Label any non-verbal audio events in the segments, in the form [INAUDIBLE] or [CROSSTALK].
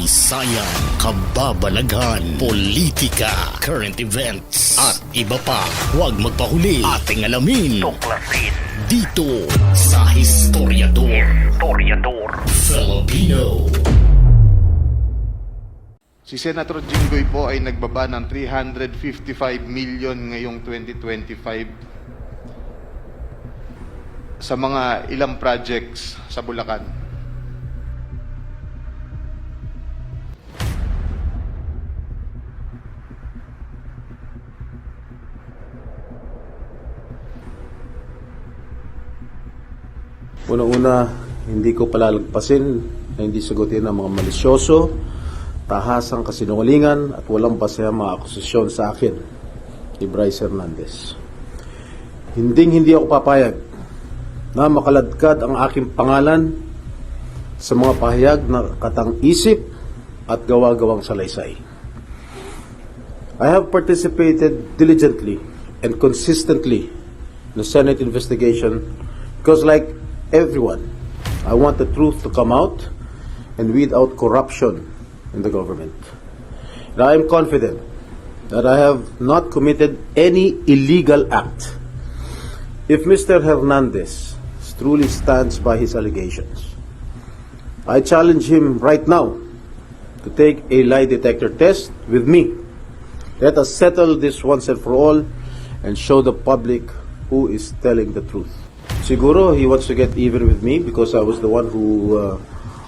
kasaysayan, kababalaghan, politika, current events, at iba pa. Huwag magpahuli. Ating alamin. Tuklasin. Dito sa Historiador. Historiador. Filipino. Si Senator Jinggoy po ay nagbaba ng 355 million ngayong 2025 sa mga ilang projects sa Bulacan. Una-una, hindi ko palalagpasin na hindi sagutin ang mga malisyoso, tahasang kasinungalingan at walang basehang mga akusasyon sa akin ni Bryce Hernandez. Hinding hindi ako papayag na makaladkad ang aking pangalan sa mga pahayag na katang isip at gawa-gawang salaysay. I have participated diligently and consistently in the Senate investigation because like everyone, I want the truth to come out and weed out corruption in the government. And I am confident that I have not committed any illegal act. If Mr. Hernandez truly stands by his allegations, I challenge him right now to take a lie detector test with me. Let us settle this once and for all and show the public who is telling the truth. Siguro he wants to get even with me because I was the one who uh,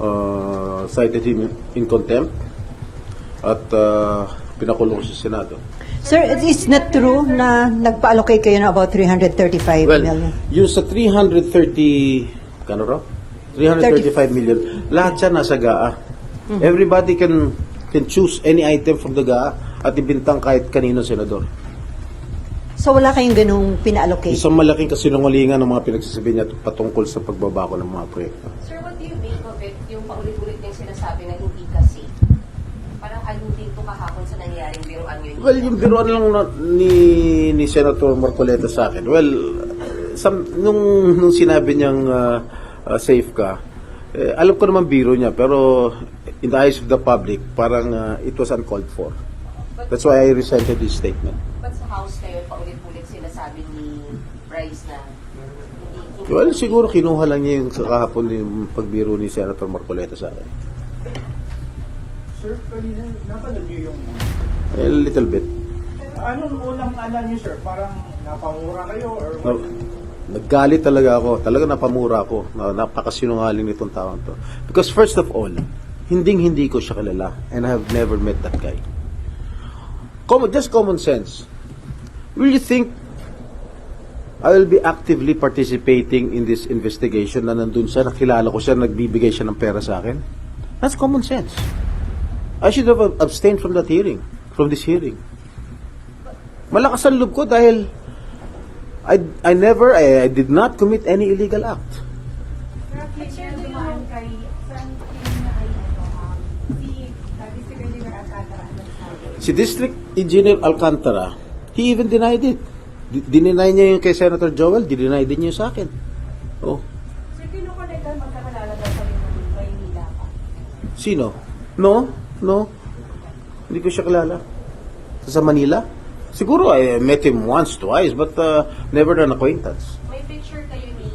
uh, cited him in contempt at uh, pinakulong sa Senado. Sir, it is not true na nagpa-allocate kayo ng about 335 Well, million. yung sa 330, kano raw? 335 million, lahat siya nasa GAA. Mm-hmm. Everybody can can choose any item from the GAA at ibintang kahit kanino senador. So wala kayong ganung pina-allocate? Isang malaking kasinungalingan ng mga pinagsasabi niya patungkol sa pagbabako ng mga proyekto. Sir, what do you make of it, yung paulit-ulit niyang sinasabi na hindi kasi? Parang alluding to kahapon sa nangyayaring biruan yun. Well, yung biruan lang na- ni, ni Senator Marcoleta sa akin, well, sam, nung, nung sinabi niyang uh, uh, safe ka, eh, alam ko naman biro niya, pero in the eyes of the public, parang uh, it was uncalled for. That's why I resented his statement. House kayo, paulit-ulit sinasabi ni Bryce na hindi, hindi Well, siguro kinuha lang niya yung sa kahapon yung pagbiro ni Senator Marcoleta sa akin. Sir, kanina napanood niyo yung... A little bit. Anong unang ala niyo, sir? Parang napamura kayo or Na, naggalit talaga ako. Talaga napamura ako. Na, napakasinungaling nitong taon to. Because first of all, hinding hindi ko siya kilala. And I have never met that guy. Common, just common sense. Will you think I will be actively participating in this investigation na nandun siya, nakilala ko siya, nagbibigay siya ng pera sa akin? That's common sense. I should have abstained from that hearing, from this hearing. Malakas ang loob ko dahil I, I never, I, I did not commit any illegal act. Si District Engineer Alcantara he even denied it. Dininay niya yung kay Senator Joel, dinay din niya sa akin. Oh, Sir, kinukonektan magkakalala daw kami ng Maynila pa. sino? No, no. Hindi ko siya kilala. Sa Manila? Siguro I met him once, twice, but uh, never an acquaintance. May picture kayo ni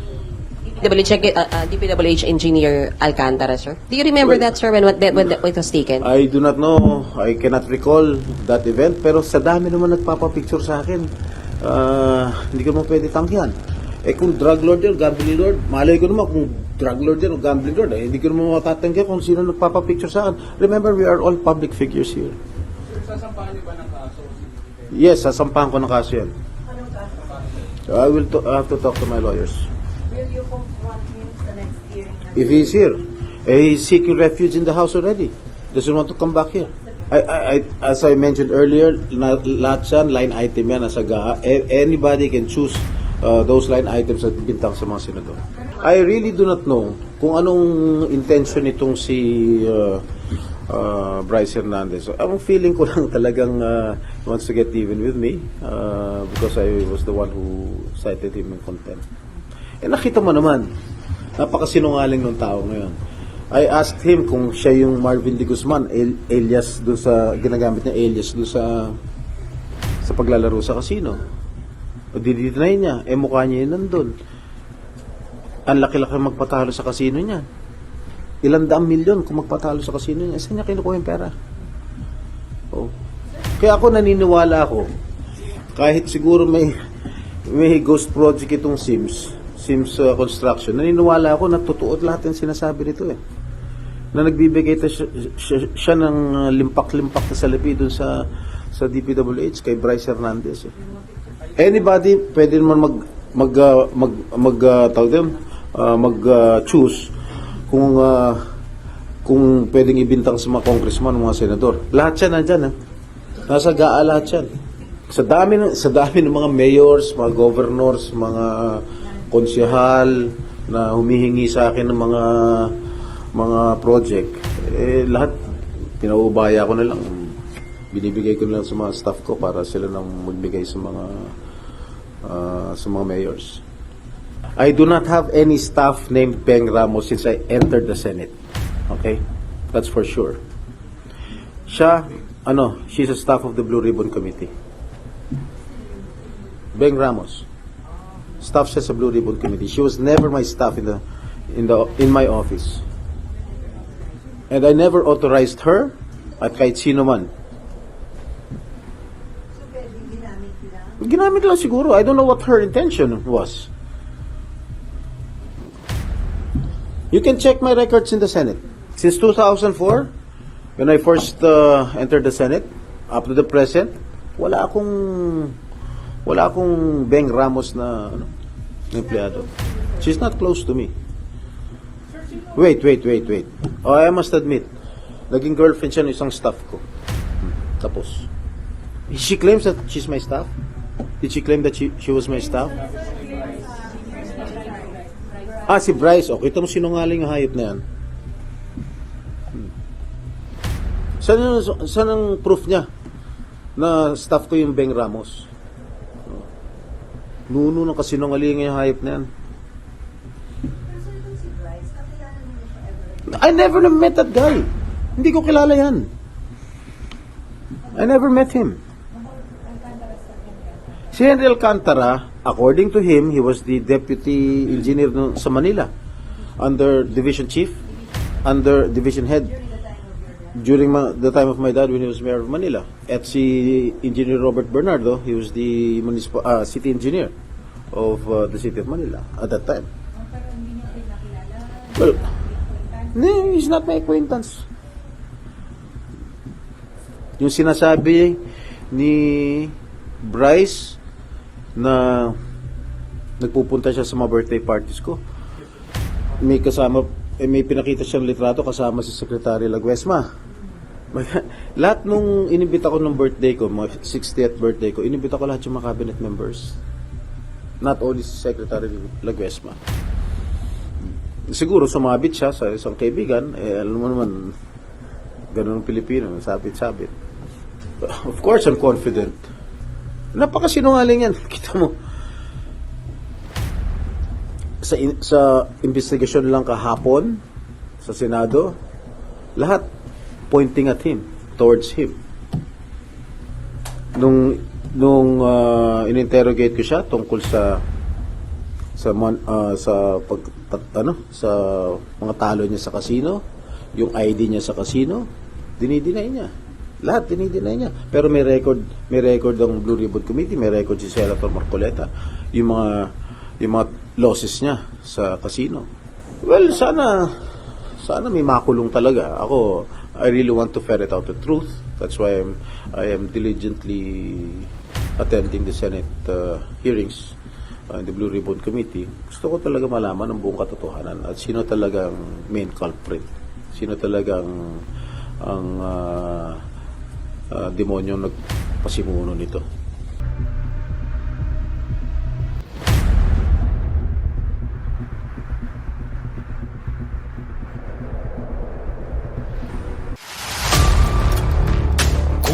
DPWH, uh, uh, DPWH Engineer Alcantara, sir? Do you remember Well, that, sir, when, when, when it was taken? I do not know, I cannot recall that event, pero sa dami naman nagpapapicture sa akin, ah, hindi ko naman pwede tanggihan. Eh kung drug lord yan, gambling lord, malay ko naman kung drug lord yan o gambling lord, eh, hindi ko naman matatanggihan kung sino nagpapapicture sa akin. Remember, we are all public figures here. sasampahan niyo ba ng kaso? Yes, sasampahan ko ng kaso yan. I will to- I have to talk to my lawyers. Will you confront him sa next hearing? If he's here, eh, he's seeking refuge in the house already. Doesn't want to come back here. I, I, I, as I mentioned earlier, lahat yan, line item yan, nasa GAA. Anybody can choose uh, those line items at bintang sa mga senador. I really do not know kung anong intention nitong si uh, uh, Bryce Hernandez. Ang feeling ko lang [LAUGHS] talagang uh, he wants to get even with me uh, because I was the one who cited him in contempt. Eh nakita mo naman, napakasinungaling ng tao ngayon. I asked him kung siya yung Marvin de Guzman, al- alias doon sa, ginagamit niya alias doon sa, sa paglalaro sa casino. O didinay niya, eh mukha niya yun nandun. Ang laki-laki magpatalo sa casino niya. Ilan daang milyon kung magpatalo sa casino niya. Saan niya kinukuha yung pera? Oh. Kaya ako naniniwala ako, kahit siguro may may ghost project itong Sims, Sims uh, Construction, naniniwala ako na totoo lahat yung sinasabi nito eh. Na nagbibigay ta siya, siya, siya ng uh, limpak-limpak na salapi dun sa sa DPWH kay Bryce Hernandez. Eh. Anybody pwede naman mag mag uh, mag mag uh, tawag din, uh, mag uh, choose kung uh, kung pwedeng ibintang sa mga congressman, mga senador. Lahat yan nandyan. Eh. Nasa GAA lahat yan. Sa dami, ng, sa dami ng mga mayors, mga governors, mga konsyahal na humihingi sa akin ng mga mga project, eh lahat pinaubaya ko na lang. Binibigay ko na lang sa mga staff ko para sila nang magbigay sa mga ah, sa mga mayors. I do not have any staff named Beng Ramos since I entered the Senate. Okay? That's for sure. Siya, ano, she's a staff of the Blue Ribbon Committee. Beng Ramos. Staff siya sa Blue Ribbon Committee. She was never my staff in the in the in my office. And I never authorized her at kahit sino man. Ginamit lang siguro. I don't know what her intention was. You can check my records in the Senate. Since 2004, when I first uh, entered the Senate, up to the present, wala akong wala akong Beng Ramos na ano, empleyado. She's not close to me. Wait, wait, wait, wait. Oh, I must admit, naging girlfriend siya ng isang staff ko. Hmm, Tapos. She claims that she's my staff? Did she claim that she, she was my staff? Ah, si Bryce. O, kita mo sinungaling ang hayop na yan. Hmm. Saan, saan ang proof niya na staff ko yung Beng Ramos? Nuno ng kasinungaling yung hayop na yan. I never met that guy. Hindi ko kilala yan. I never met him. Si Henry Alcantara, according to him, he was the deputy engineer sa Manila under division chief, under division head during ma- the time of my dad when he was mayor of Manila. At si Engineer Robert Bernardo, he was the municipal uh, city engineer of uh, the city of Manila at that time. Well, no, he's not my acquaintance. Yung sinasabi ni Bryce na nagpupunta siya sa mga birthday parties ko. May kasama, eh, may pinakita siyang litrato kasama si Secretary Laguesma. [LAUGHS] lahat nung inimbita ko ng birthday ko, mga 60th birthday ko, inimbita ko lahat yung mga cabinet members. Not only si Secretary Laguesma. Siguro sumabit siya sa isang kaibigan, eh alam mo naman, ganun ang Pilipino, sabit-sabit. Of course, I'm confident. Napakasinungaling yan. [LAUGHS] Kita mo. Sa, in- sa investigasyon lang kahapon, sa Senado, lahat pointing at him, towards him. Nung nung uh, ininterrogate ko siya tungkol sa sa mon, ah, sa pag tat- ano sa mga talo niya sa casino, yung ID niya sa casino, dinideny niya. Lahat dinideny niya. Pero may record, may record ang Blue Ribbon Committee, may record si Senator Marcoleta yung mga yung mga losses niya sa casino. Well, sana sana may makulong talaga. Ako, I really want to ferret out the truth. That's why I'm I am diligently attending the Senate uh, hearings uh, in the Blue Ribbon Committee. Gusto ko talaga malaman ang buong katotohanan at sino talagang main culprit. Sino talagang ang uh, uh, demonyong nagpasimuno nito.